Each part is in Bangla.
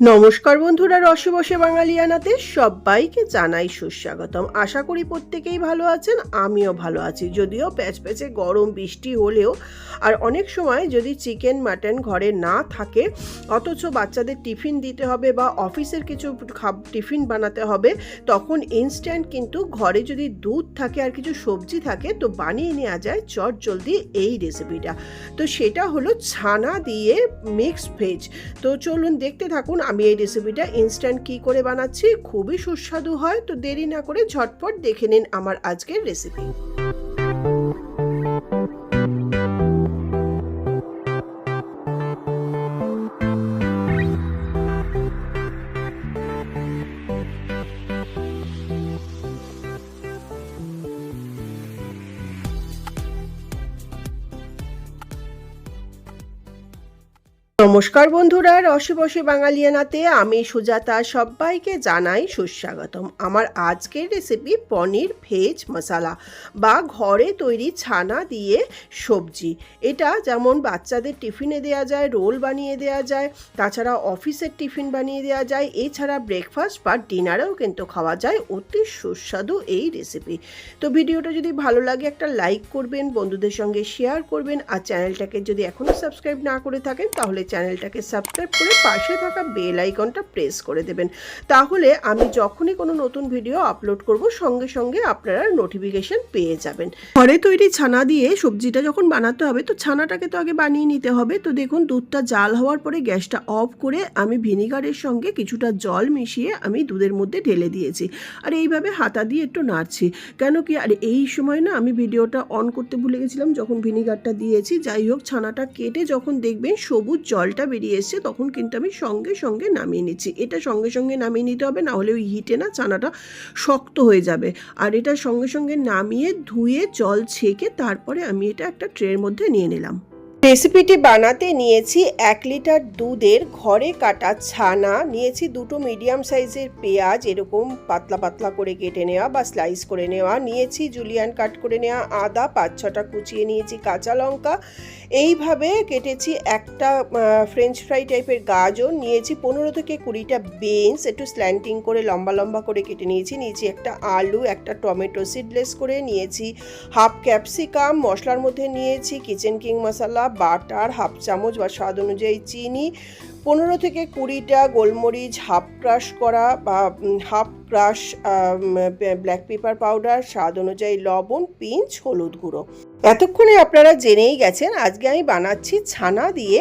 নমস্কার বন্ধুরা রসে বসে বাঙালিয়ানাতে সবাইকে জানাই সুস্বাগতম। আশা করি প্রত্যেকেই ভালো আছেন, আমিও ভালো আছি। যদিও প্যাচ প্যাচে গরম, বৃষ্টি হলেও, আর অনেক সময় যদি চিকেন, মাটন ঘরে না থাকে, অথচ বাচ্চাদের টিফিন দিতে হবে বা অফিসের কিছু টিফিন বানাতে হবে, তখন ইনস্ট্যান্ট কিন্তু ঘরে যদি দুধ থাকে আর কিছু সবজি থাকে, তো বানিয়ে নেওয়া যায় চট জলদি এই রেসিপিটা তো সেটা হলো ছানা দিয়ে মিক্সড ভেজ তো চলুন দেখতে থাকুন আমি এই রেসিপিটা ইনস্ট্যান্ট কি করে বানাচ্ছি? খুবই সুস্বাদু হয়, তো দেরি না করে ঝটপট দেখে নিন আমার আজকের রেসিপি নমস্কার বন্ধুরা, রসে বসে বাঙালিয়ানাতে আমি সুজাতা সবাইকে জানাই সুস্বাগতম। আমার আজকের রেসিপি পনির ভেজ মশালা বা ঘরে তৈরি ছানা দিয়ে সবজি। এটা যেমন বাচ্চাদের টিফিনে দেওয়া যায়, রোল বানিয়ে দেওয়া যায়, তাছাড়া অফিসের টিফিন বানিয়ে দেওয়া যায়, এছাড়া ব্রেকফাস্ট বা ডিনারেও কিন্তু খাওয়া যায়। অতি সুস্বাদু এই রেসিপি তো ভিডিওটা যদি ভালো লাগে একটা লাইক করবেন, বন্ধুদের সঙ্গে শেয়ার করবেন, আর চ্যানেলটাকে যদি এখনও সাবস্ক্রাইব না করে থাকেন, তাহলে চ্যানেলটাকে সাবস্ক্রাইব করে পাশে থাকা বেল আইকনটা প্রেস করে দেবেন। তাহলে আমি যখনই কোনো নতুন ভিডিও আপলোড করব, সঙ্গে সঙ্গে আপনারা নোটিফিকেশন পেয়ে যাবেন। ঘরে তৈরি ছানা দিয়ে সবজিটা যখন বানাতে হবে, তো ছানাটাকে তো আগে বানিয়ে নিতে হবে। তো দেখুন, দুধটা জাল হওয়ার পরে গ্যাসটা অফ করে আমি ভিনিগারের সঙ্গে কিছুটা জল মিশিয়ে আমি দুধের মধ্যে ঢেলে দিয়েছি। আর এইভাবে হাতা দিয়ে একটু নাড়ছি। কেন কি, আর এই সময় না আমি ভিডিওটা অন করতে ভুলে গেছিলাম, যখন ভিনিগারটা দিয়েছি। যাই হোক, ছানাটা কেটে যখন দেখবেন সবুজ জলটা বেরিয়ে এসছে, তখন কিন্তু আমি সঙ্গে সঙ্গে নামিয়ে নিচ্ছি। এটা সঙ্গে সঙ্গে নামিয়ে নিতে হবে, না হলে ওই হিটে না চানাটা শক্ত হয়ে যাবে। আর এটা সঙ্গে সঙ্গে নামিয়ে ধুয়ে জল ছেঁকে তারপরে আমি এটা একটা ট্রের মধ্যে নিয়ে নিলাম। রেসিপিটি বানাতে নিয়েছি এক লিটার দুধের ঘরে কাটা ছানা। নিয়েছি দুটো মিডিয়াম সাইজের পেঁয়াজ, এরকম পাতলা পাতলা করে কেটে নেওয়া বা স্লাইস করে নেওয়া। নিয়েছি জুলিয়ান কাট করে নেওয়া আদা, পাঁচ ছটা কুচিয়ে নিয়েছি কাঁচা লঙ্কা। এইভাবে কেটেছি একটা ফ্রেঞ্চ ফ্রাই টাইপের গাজর। নিয়েছি পনেরো থেকে কুড়িটা বিনস একটু স্ল্যান্টিং করে লম্বা লম্বা করে কেটে নিয়েছি। নিয়েছি একটা আলু, একটা টমেটো সিডলেস করে। নিয়েছি হাফ ক্যাপসিকাম মশলার মধ্যে নিয়েছি kitchen king masala butter half চামচ বা স্বাদ অনুযায়ী চিনি পনেরো থেকে কুড়িটা গোলমরিচ হাফ ক্রাশ করা বা half crush black pepper powder স্বাদ অনুযায়ী লবণ পিঞ্চ হলুদ গুঁড়ো। এতক্ষণে আপনারা জেনেই গেছেন, আজকে আমি বানাচ্ছি ছানা দিয়ে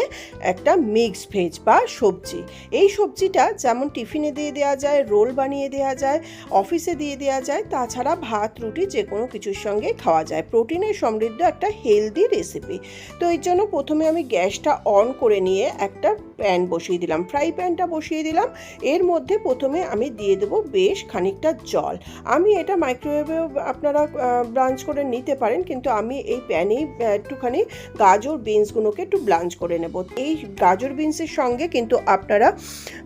একটা মিক্স ভেজ বা সবজি। এই সবজিটা যেমন টিফিনে দিয়ে দেওয়া যায় রোল বানিয়ে দেওয়া যায় অফিসে দিয়ে দেওয়া যায়, তাছাড়া ভাত, রুটি, যে কোনো কিছুর সঙ্গে খাওয়া যায়। প্রোটিনের সমৃদ্ধ একটা হেলদি রেসিপি তো এর জন্য প্রথমে আমি গ্যাসটা অন করে নিয়ে একটা প্যান বসিয়ে দিলাম। ফ্রাই প্যানটা বসিয়ে দিলাম। এর মধ্যে প্রথমে আমি দিয়ে দেবো বেশ খানিকটা জল। আমি এটা মাইক্রোওয়েভেও আপনারা ব্রাঞ্চ করে নিতে পারেন, কিন্তু আমি এই প্যানেই একটুখানি গাজর বিনসগুলোকে একটু ব্লাঞ্চ করে নেব। এই গাজর বিনসের সঙ্গে কিন্তু আপনারা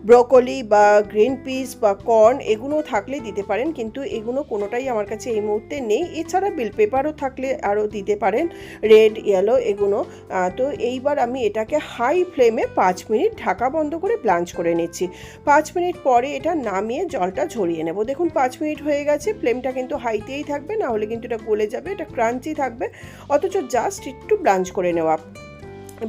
ব্রোকলি বা গ্রিন পিস বা কর্ন এগুলো থাকলে দিতে পারেন, কিন্তু এগুলো কোনোটাই আমার কাছে এই মুহূর্তে নেই। এছাড়া বিল পেপারও থাকলে আরও দিতে পারেন রেড ইয়েলো এগুলো। তো এইবার আমি এটাকে হাই ফ্লেমে পাঁচ মিনিট বন্ধ করে ব্লাঞ্চ করে নিচ্ছি। পাঁচ মিনিট পরে এটা নামিয়ে জলটা ঝরিয়ে নেব। দেখুন, পাঁচ মিনিট হয়ে গেছে, ফ্লেমটা কিন্তু হাইতেই থাকবে, না হলে কিন্তু এটা গলে যাবে, এটা ক্রাঞ্চি থাকবে, অথচ জাস্ট একটু ব্লাঞ্চ করে নেওয়া।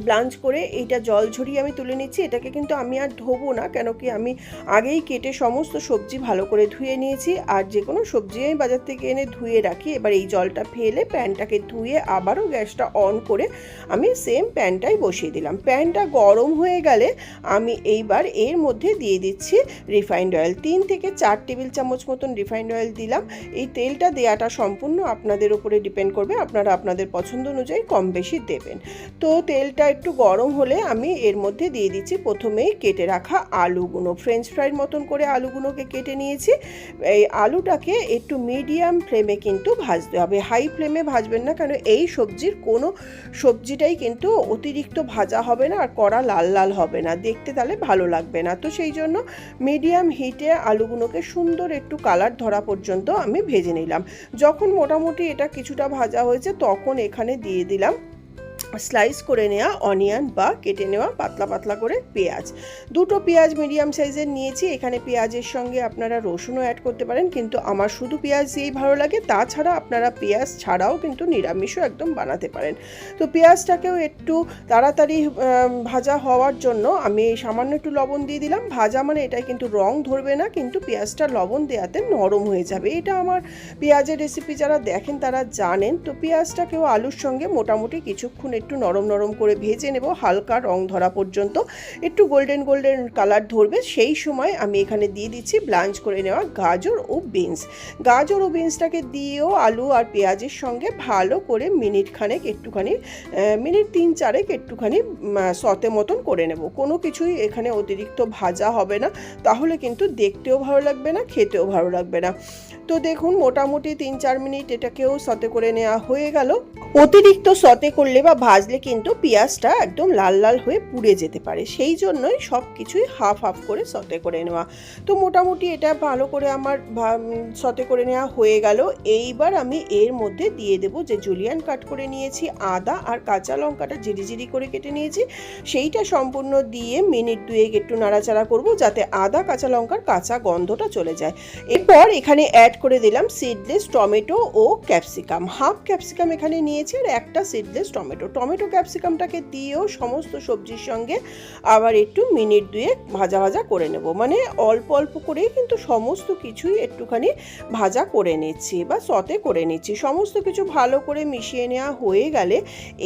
ব্লাঞ্চ করে এইটা জল ঝরিয়ে আমি তুলে নিচ্ছি। এটাকে কিন্তু আমি আর ধোবো না কেন কি আমি আগেই কেটে সমস্ত সবজি ভালো করে ধুয়ে নিয়েছি। আর যে কোনো সবজি আমি বাজার থেকে এনে ধুয়ে রাখি। এবার এই জলটা ফেলে প্যানটাকে ধুয়ে আবারও গ্যাসটা অন করে আমি সেম প্যানটাই বসিয়ে দিলাম। প্যানটা গরম হয়ে গেলে আমি এইবার এর মধ্যে দিয়ে দিচ্ছি রিফাইন্ড অয়েল। তিন থেকে চার টেবিল চামচ মতন রিফাইন্ড অয়েল দিলাম। এই তেলটা দেওয়াটা সম্পূর্ণ আপনাদের উপরে ডিপেন্ড করবে। আপনারা আপনাদের পছন্দ অনুযায়ী কম বেশি দেবেন। তো তেলটা একটু গরম হলে আমি এর মধ্যে দিয়ে দিচ্ছি প্রথমেই কেটে রাখা আলুগুলো ফ্রেঞ্চ ফ্রাইয়ের মতন করে আলুগুলোকে কেটে নিয়েছি। এই আলুটাকে একটু মিডিয়াম ফ্লেমে কিন্তু ভাজতে হবে। হাই ফ্লেমে ভাজবেন না কারণ এই সবজির কোনো সবজিটাই কিন্তু অতিরিক্ত ভাজা হবে না আর কড়া লাল লাল হবে না। দেখতে তাহলে ভালো লাগবে না। তো সেই জন্য মিডিয়াম হিটে আলুগুলোকে সুন্দর একটু কালার ধরা পর্যন্ত আমি ভেজে নিলাম। যখন মোটামুটি এটা কিছুটা ভাজা হয়েছে, তখন এখানে দিয়ে দিলাম স্লাইস করে নেওয়া অনিয়ন বা কেটে নেওয়া পাতলা পাতলা করে পেঁয়াজ। দুটো পেঁয়াজ মিডিয়াম সাইজের নিয়েছি। এখানে পেঁয়াজের সঙ্গে আপনারা রসুনও অ্যাড করতে পারেন, কিন্তু আমার শুধু পেঁয়াজ দিয়েই ভালো লাগে। তাছাড়া আপনারা পেঁয়াজ ছাড়াও কিন্তু নিরামিষও একদম বানাতে পারেন। তো পেঁয়াজটাকেও একটু তাড়াতাড়ি ভাজা হওয়ার জন্য আমি সামান্য একটু লবণ দিয়ে দিলাম। ভাজা মানে এটা কিন্তু রং ধরবে না, কিন্তু পেঁয়াজটা লবণ দেওয়াতে নরম হয়ে যাবে। এটা আমার পেঁয়াজের রেসিপি যারা দেখেন তারা জানেন। তো পেঁয়াজটাকেও আলুর সঙ্গে মোটামুটি কিছুক্ষণ একটু নরম নরম করে ভেজে নেব, হালকা রং ধরা পর্যন্ত। একটু গোল্ডেন গোল্ডেন কালার ধরবে, সেই সময় আমি এখানে দিয়ে দিচ্ছি ব্লাঞ্চ করে নেওয়া গাজর ও বিনস গাজর ও বিনসটাকে দিয়েও আলু আর পেঁয়াজের সঙ্গে ভালো করে মিনিট খানেক একটুখানি মিনিট তিন চারেক একটুখানি সতে মতন করে নেব। কোনো কিছুই এখানে অতিরিক্ত ভাজা হবে না, তাহলে কিন্তু দেখতেও ভালো লাগবে না, খেতেও ভালো লাগবে না। তো দেখুন, মোটামুটি তিন চার মিনিট এটাকেও সতে করে নেওয়া হয়ে গেল। অতিরিক্ত সতে করলে বা ভাজলে কিন্তু পেঁয়াজটা একদম লাল লাল হয়ে পুড়ে যেতে পারে। সেই জন্যই সব কিছুই হাফ হাফ করে সতে করে নেওয়া। তো মোটামুটি এটা ভালো করে আমার সতে করে নেওয়া হয়ে গেল। এইবার আমি এর মধ্যে দিয়ে দেব যে জুলিয়ান কাট করে নিয়েছি, আদা আর কাঁচা লঙ্কাটা জিরি জিরি করে কেটে নিয়েছি। সেইটা সম্পূর্ণ দিয়ে মিনিট দুয়েক একটু নাড়াচাড়া করব যাতে আদা, কাঁচা লঙ্কার কাঁচা গন্ধটা চলে যায়। এরপর এখানে অ্যাড করে দিলাম সিডলেস টমেটো ও ক্যাপসিকাম হাফ ক্যাপসিকাম এখানে নিয়েছি আর একটা সিডলেস টমেটো। টমেটো ক্যাপসিকামটাকে দিয়েও সমস্ত সবজির সঙ্গে আবার একটু মিনিট দুয়েক ভাজা ভাজা করে নেব। মানে অল্প অল্প করেই কিন্তু সমস্ত কিছুই একটুখানি ভাজা করে নিচ্ছি বা সতে করে নিচ্ছি। সমস্ত কিছু ভালো করে মিশিয়ে নেওয়া হয়ে গেলে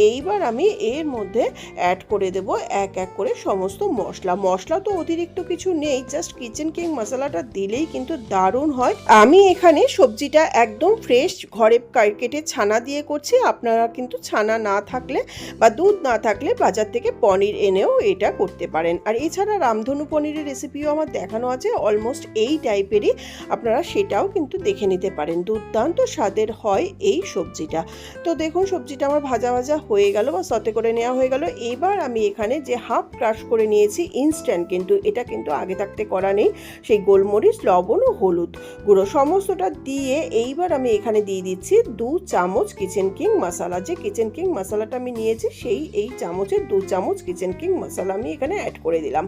এইবার আমি এর মধ্যে অ্যাড করে দেব এক এক করে সমস্ত মশলা। মশলা তো অতিরিক্ত কিছু নেই জাস্ট কিচেন কিং মশলাটা দিলেই কিন্তু দারুণ হয়। আমি এখানে সবজিটা একদম ফ্রেশ ঘরে কেটে ছানা দিয়ে করছি। আপনারা কিন্তু ছানা না থাকলে বা দুধ না থাকলে বাজার থেকে পনির এনেও এটা করতে পারেন। আর এছাড়া রামধনু পনিরের রেসিপিও আমার দেখানো আছে অলমোস্ট এই টাইপেরই আপনারা সেটাও কিন্তু দেখে নিতে পারেন। দুর্দান্ত স্বাদের হয় এই সবজিটা। তো দেখুন, সবজিটা আমার ভাজা ভাজা হয়ে গেল বা সতে করে নেওয়া হয়ে গেল। এবার আমি এখানে যে হাফ ক্রাশ করে নিয়েছি ইনস্ট্যান্ট কিন্তু, এটা কিন্তু আগে থাকতে করা নেই। সেই গোলমরিচ, লবণ ও হলুদ গুঁড়ো। সমস্তটা দিয়ে এইবার আমি এখানে দিয়ে দিচ্ছি দু চামচ কিচেন কিং মশলা যে কিচেন কিং মশলাটা আমি নিয়েছি, সেই এই চামচের দু চামচ কিচেন কিং মশলা আমি এখানে অ্যাড করে দিলাম।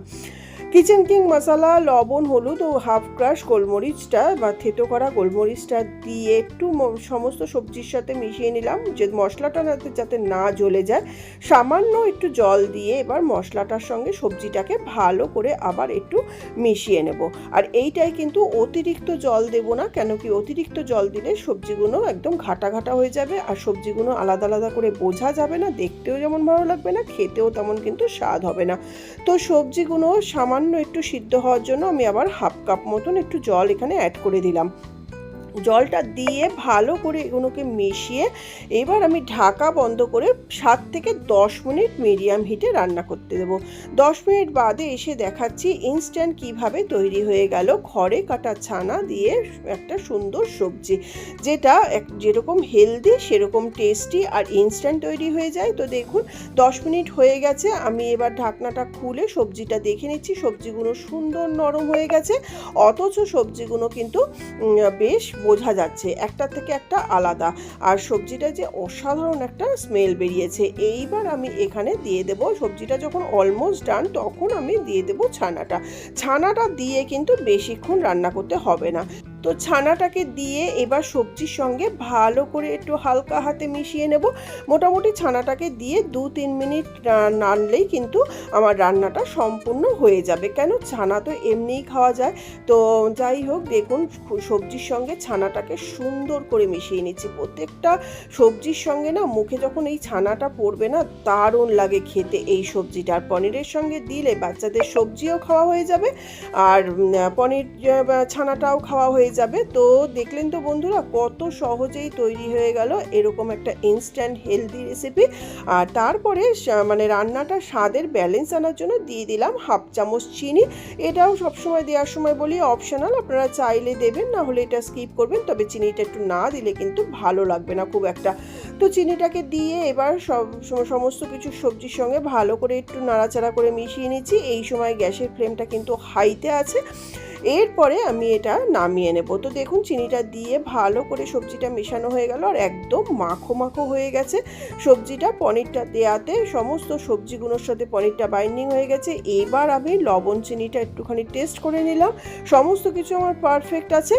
কিচেন কিং মশলা, লবণ, হলুদ ও হাফ ক্রাশ গোলমরিচটা বা থেতো করা গোলমরিচটা দিয়ে একটু সমস্ত সবজির সাথে মিশিয়ে নিলাম। যে মশলাটা যাতে যাতে না জ্বলে যায়, সামান্য একটু জল দিয়ে এবার মশলাটার সঙ্গে সবজিটাকে ভালো করে আবার একটু মিশিয়ে নেব। আর এইটাই কিন্তু অতিরিক্ত জল দেব না, কেন কি অতিরিক্ত জল দিলে সবজিগুলো একদম ঘাটা ঘাটা হয়ে যাবে আর সবজিগুলো আলাদা আলাদা করে বোঝা যাবে না, দেখতেও যেমন ভালো লাগবে না, খেতেও তেমন কিন্তু স্বাদ হবে না। তো সবজিগুলো সামান্য একটু সিদ্ধ হওয়ার জন্য আমি আবার হাফ কাপ মতন একটু জল এখানে অ্যাড করে দিলাম। জলটা দিয়ে ভালো করে এগুলোকে মিশিয়ে এবার আমি ঢাকা বন্ধ করে সাত থেকে দশ মিনিট মিডিয়াম হিটে রান্না করতে দেবো। দশ মিনিট বাদে এসে দেখাচ্ছি ইনস্ট্যান্ট কীভাবে তৈরি হয়ে গেল ঘরে কাটা ছানা দিয়ে একটা সুন্দর সবজি, যেটা এক- যেরকম হেলদি সেরকম টেস্টি আর ইনস্ট্যান্ট তৈরি হয়ে যায়। তো দেখুন, দশ মিনিট হয়ে গেছে, আমি এবার ঢাকনাটা খুলে সবজিটা দেখে নিচ্ছি, সবজিগুলো সুন্দর নরম হয়ে গেছে, অথচ সবজিগুলো কিন্তু বেশ বোঝা যাচ্ছে, একটা থেকে একটা আলাদা। আর সবজিটা যে অসাধারণ একটা স্মেল বেরিয়েছে। এইবার আমি এখানে দিয়ে দেব সবজিটা যখন অলমোস্ট ডান তখন আমি দিয়ে দেব ছানাটা। ছানাটা দিয়ে কিন্তু বেশিক্ষণ রান্না করতে হবে না। তো ছানাটাকে দিয়ে এবার সবজির সঙ্গে ভালো করে একটু হালকা হাতে মিশিয়ে নেব। মোটামুটি ছানাটাকে দিয়ে দু তিন মিনিট নাড়লেই কিন্তু আমার রান্নাটা সম্পূর্ণ হয়ে যাবে। কেন? ছানা তো এমনিই খাওয়া যায়। তো যাই হোক, দেখুন সবজির সঙ্গে ছানাটাকে সুন্দর করে মিশিয়ে নিচ্ছি। প্রত্যেকটা সবজির সঙ্গে না, মুখে যখন এই ছানাটা পড়বে না, দারুণ লাগে খেতে এই সবজিটা। আর পনিরের সঙ্গে দিলে বাচ্চাদের সবজিও খাওয়া হয়ে যাবে। আর পনির ছানাটাও খাওয়া হয়ে যাবে। তো দেখলেন তো বন্ধুরা, কত সহজেই তৈরি হয়ে গেল এরকম একটা ইনস্ট্যান্ট হেলদি রেসিপি আর তারপরে মানে রান্নাটা স্বাদের ব্যালেন্স আনার জন্য দিয়ে দিলাম হাফ চামচ চিনি। এটাও সবসময় দেওয়ার সময় বলি অপশনাল আপনারা চাইলে দেবেন, না হলে এটা স্কিপ করবেন। তবে চিনিটা একটু না দিলে কিন্তু ভালো লাগবে না খুব একটা। তো চিনিটাকে দিয়ে এবার সব সমস্ত কিছু সবজির সঙ্গে ভালো করে একটু নাড়াচাড়া করে মিশিয়ে নিচ্ছি। এই সময় গ্যাসের ফ্লেমটা কিন্তু হাইতে আছে। এরপরে আমি এটা নামিয়ে নেব। তো দেখুন, চিনিটা দিয়ে ভালো করে সবজিটা মেশানো হয়ে গেল আর একদম মাখো মাখো হয়ে গেছে। সবজিটা পনিরটা দেওয়াতে সমস্ত সবজিগুলোর সাথে পনিরটা বাইন্ডিং হয়ে গেছে। এবার আমি লবণ, চিনিটা একটুখানি টেস্ট করে নিলাম। সমস্ত কিছু আমার পারফেক্ট আছে।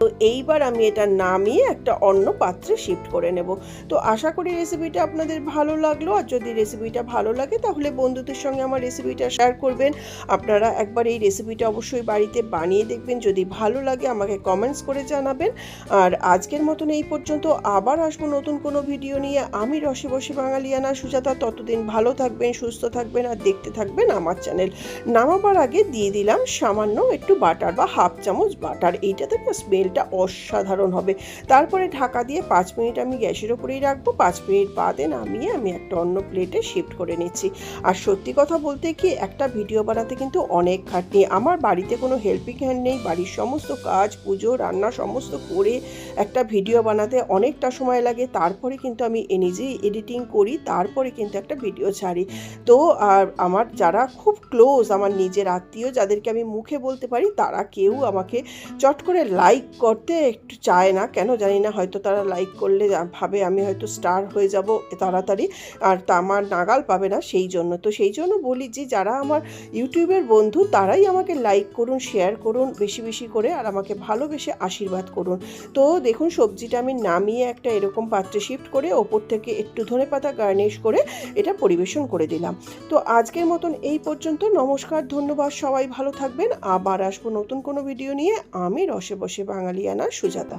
তো এইবার আমি এটা নামিয়ে একটা অন্য পাত্রে শিফট করে নেব। তো আশা করি রেসিপিটা আপনাদের ভালো লাগল। আর যদি রেসিপিটা ভালো লাগে, তাহলে বন্ধুদের সঙ্গে আমার রেসিপিটা শেয়ার করবেন। আপনারা একবার এই রেসিপিটা অবশ্যই বাড়িতে বানিয়ে দেখবেন। যদি ভালো লাগে, আমাকে কমেন্টস করে জানাবেন। আর আজকের মতন এই পর্যন্ত। আবার আসব নতুন কোনো ভিডিও নিয়ে। আমি রসে বসে বাঙালিয়ানা সুজাতা। ততদিন ভালো থাকবেন, সুস্থ থাকবেন আর দেখতে থাকবেন আমার চ্যানেল নামাবার আগে দিয়ে দিলাম সামান্য একটু বাটার বা হাফ চামচ বাটার এইটাতে না স্মেলটা অসাধারণ হবে। তারপরে ঢাকা দিয়ে পাঁচ মিনিট আমি গ্যাসের ওপরেই রাখব। পাঁচ মিনিট বাদে নামিয়ে আমি একটা অন্য প্লেটে শিফট করে নিচ্ছি। আর সত্যি কথা বলতে কি, একটা ভিডিও বানাতে কিন্তু অনেক খাটনি। আমার বাড়িতে কোনো হেল্পিং হ্যান্ড নেই। বাড়ির সমস্ত কাজ, পুজো, রান্না সমস্ত করে একটা ভিডিও বানাতে অনেকটা সময় লাগে। তারপরে কিন্তু আমি নিজেই এডিটিং করি। তারপরে কিন্তু একটা ভিডিও ছাড়ি। তো আর আমার যারা খুব ক্লোজ, আমার নিজের আত্মীয়, যাদেরকে আমি মুখে বলতে পারি, তারা কেউ আমাকে চট করে লাইক করতে একটু চায় না। কেন জানি না, হয়তো তারা লাইক করলে ভাবে আমি হয়তো স্টার হয়ে যাব তাড়াতাড়ি। আর তা আমার নাগাল পাবে না সেই জন্য। তো সেই জন্য বলি যে, যারা আমার ইউটিউবের বন্ধু, তারাই আমাকে লাইক করুন শেয়ার করুন বেশি বেশি করে আর আমাকে ভালোবেসে আশীর্বাদ করুন। তো দেখুন, সবজিটা আমি নামিয়ে একটা এরকম পাত্রে শিফট করে ওপর থেকে একটু ধনে পাতা গার্নিশ করে এটা পরিবেশন করে দিলাম। তো আজকের মতন এই পর্যন্ত। নমস্কার, ধন্যবাদ সবাই, ভালো থাকবেন। আবার আসব নতুন কোনো ভিডিও নিয়ে। আমি রসে বসে বাঙালিয়ানা সুজাতা।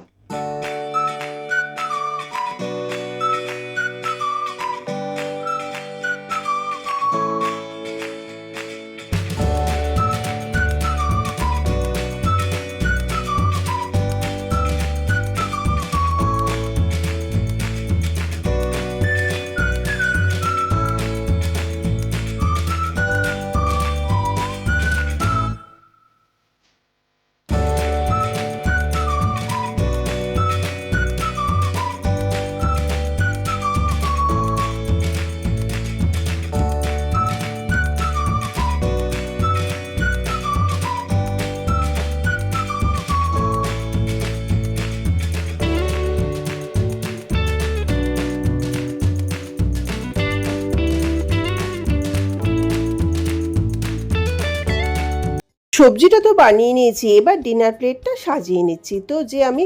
সবজিটা তো বানিয়ে নিয়েছি, এবার ডিনার প্লেটটা সাজিয়ে নিচ্ছি। তো যে আমি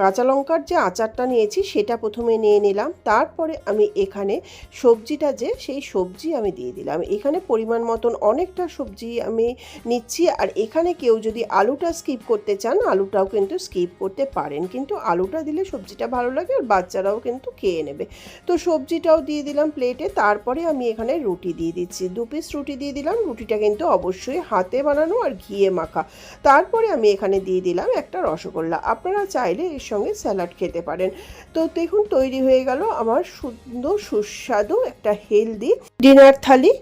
কাঁচা লঙ্কার যে আচারটা নিয়েছি, সেটা প্রথমে নিয়ে নিলাম। তারপরে আমি এখানে সবজিটা যে, সেই সবজি আমি দিয়ে দিলাম। এখানে পরিমাণ মতন অনেকটা সবজি আমি নিচ্ছি। আর এখানে কেউ যদি আলুটা স্কিপ করতে চান, আলুটাও কিন্তু স্কিপ করতে পারেন। কিন্তু আলুটা দিলে সবজিটা ভালো লাগে, আর বাচ্চারাও কিন্তু খেয়ে নেবে। তো সবজিটাও দিয়ে দিলাম প্লেটে তারপরে আমি এখানে রুটি দিয়ে দিচ্ছি। দু পিস রুটি দিয়ে দিলাম। রুটিটা কিন্তু অবশ্যই হাতে বানানো আর ঘিয়ে মাখা। তারপরে আমি এখানে দিয়ে দিলাম একটা রসগোল্লা। আপনারা চাইলে এর সঙ্গে স্যালাড খেতে পারেন। তো দেখুন, তৈরি হয়ে গেল আমার সুন্দর সুস্বাদু একটা হেলদি ডিনার থালি।